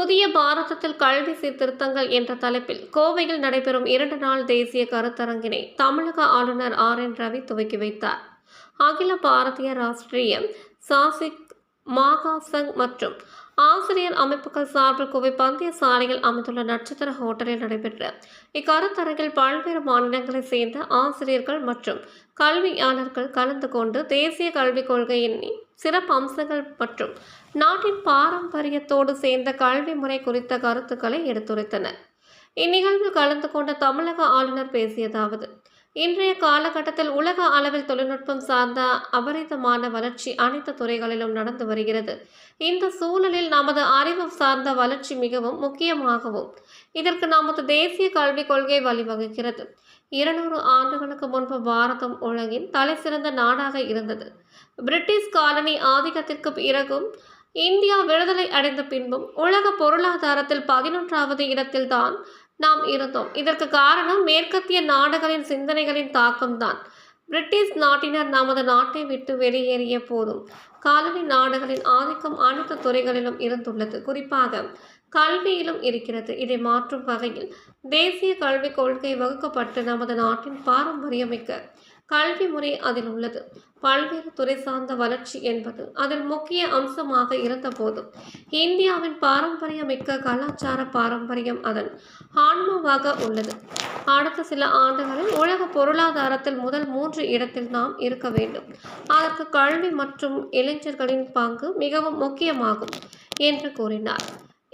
புதிய பாரதத்தில் கல்வி சீர்திருத்தங்கள் என்ற தலைப்பில் கோவையில் நடைபெறும் இரண்டு நாள் தேசிய கருத்தரங்கினை தமிழக ஆளுநர் ஆர் என் ரவி துவக்கி வைத்தார். அகில பாரதிய ராஷ்டிரிய சாசிக் மாகா சங் மற்றும் ஆசிரியர் அமைப்புகள் சார்பில் கோவை பந்தய சாலையில் அமைந்துள்ள நட்சத்திர ஹோட்டலில் நடைபெற்ற இக்கருத்தரங்கில் பல்வேறு மாநிலங்களைச் சேர்ந்த ஆசிரியர்கள் மற்றும் கல்வியாளர்கள் கலந்து கொண்டு தேசிய கல்விக் கொள்கையின் சிறப்பு அம்சங்கள் மற்றும் நாட்டின் பாரம்பரியத்தோடு சேர்ந்த கல்வி முறை குறித்த கருத்துக்களை எடுத்துரைத்தனர். இந்நிகழ்வில் கலந்து கொண்ட தமிழக ஆளுநர் பேசியதாவது இன்றைய காலகட்டத்தில் உலக அளவில் தொழில்நுட்பம் சார்ந்த அபரிதமான வளர்ச்சி அனைத்து துறைகளிலும் நடந்து வருகிறது. இந்த சூழலில் நமது அறிவு சார்ந்த வளர்ச்சி மிகவும் முக்கியமாகவும் இதற்கு நமது தேசிய கல்விக் கொள்கை வழிவகுக்கிறது. இருநூறு ஆண்டுகளுக்கு முன்பு பாரதம் உலகின் தலைசிறந்த நாடாக இருந்தது. பிரிட்டிஷ் காலனி ஆதிக்கத்திற்கு பிறகும் இந்தியா விடுதலை அடைந்த பின்பும் உலக பொருளாதாரத்தில் பதினொன்றாவது இடத்தில்தான் நாம் இருந்தோம். இதற்கு காரணம் மேற்கத்திய நாடுகளின் சிந்தனைகளின் தாக்கம்தான். பிரிட்டிஷ் நாட்டினர் நமது நாட்டை விட்டு வெளியேறிய போதும் காலனி நாடுகளின் ஆதிக்கம் அனைத்து துறைகளிலும் இருந்துள்ளது. குறிப்பாக கல்வியிலும் இருக்கிறது. இதை மாற்றும் வகையில் தேசிய கல்விக் கொள்கை வகுக்கப்பட்டு நமது நாட்டின் பாரம்பரியமிக்க கல்வி முறை அதில் உள்ளது. பல்வேறு துறை சார்ந்த வளர்ச்சி என்பது அதில் முக்கிய அம்சமாக இருந்தபோதும் இந்தியாவின் பாரம்பரியமிக்க கலாச்சார பாரம்பரியம் அதன் ஆன்மாவாக உள்ளது. அடுத்த சில ஆண்டுகளில் உலக பொருளாதாரத்தில் முதல் மூன்று இடத்தில் நாம் இருக்க வேண்டும். அதற்கு கல்வி மற்றும் இளைஞர்களின் பங்கு மிகவும் முக்கியமாகும் என்று கூறினார்.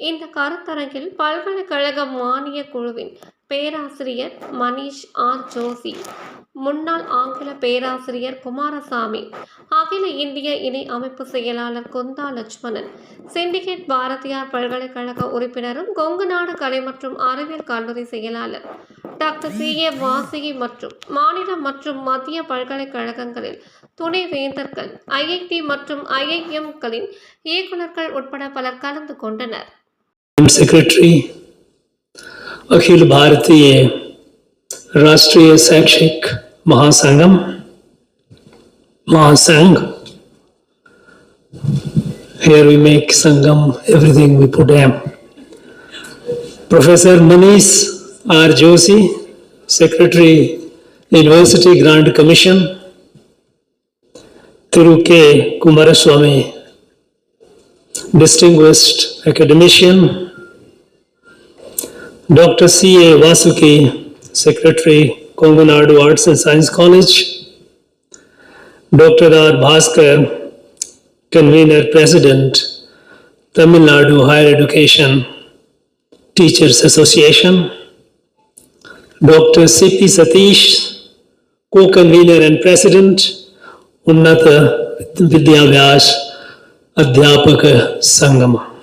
இந்த கருத்தரங்கில் பல்கலைக்கழக மானிய குழுவின் பேராசிரியர் மணிஷ் ஆர் ஜோஷி. முன்னாள் ஆங்கில பேராசிரியர் குமாரசாமி. அகில இந்திய இணை அமைப்பு செயலாளர் குந்தா லட்சுமணன். சிண்டிகேட் பாரதியார் பல்கலைக்கழக உறுப்பினரும் கொங்கு நாடு கலை மற்றும் அறிவியல் கல்லூரி செயலாளர். Doctor C. ஏ. வாசகி மற்றும் மாநில மற்றும் மத்திய பல்கலைக்கழகங்களில் துணை வேந்தர்கள் ஐஐடி மற்றும் ஐஐஎம்களின் இயக்குநர்கள் உட்பட பலர் கலந்து கொண்டனர். Secretary Akhil Bharatiya Rashtriya Shaikshik Mahasangam, Mahasangh. Here we make Sangam everything we put M professor Manish R Joshi secretary University Grants Commission Thiru K Kumaraswamy distinguished academician Dr. C. A. Vasuki, Secretary, Kongu Nadu Arts and Science College. Dr. R. Bhaskar, Convener, President, Tamil Nadu Higher Education Teachers Association. Dr. C. P. Satish, Co-Convener and President, Unnata Vidya Vyas Adhyapaka Sangama.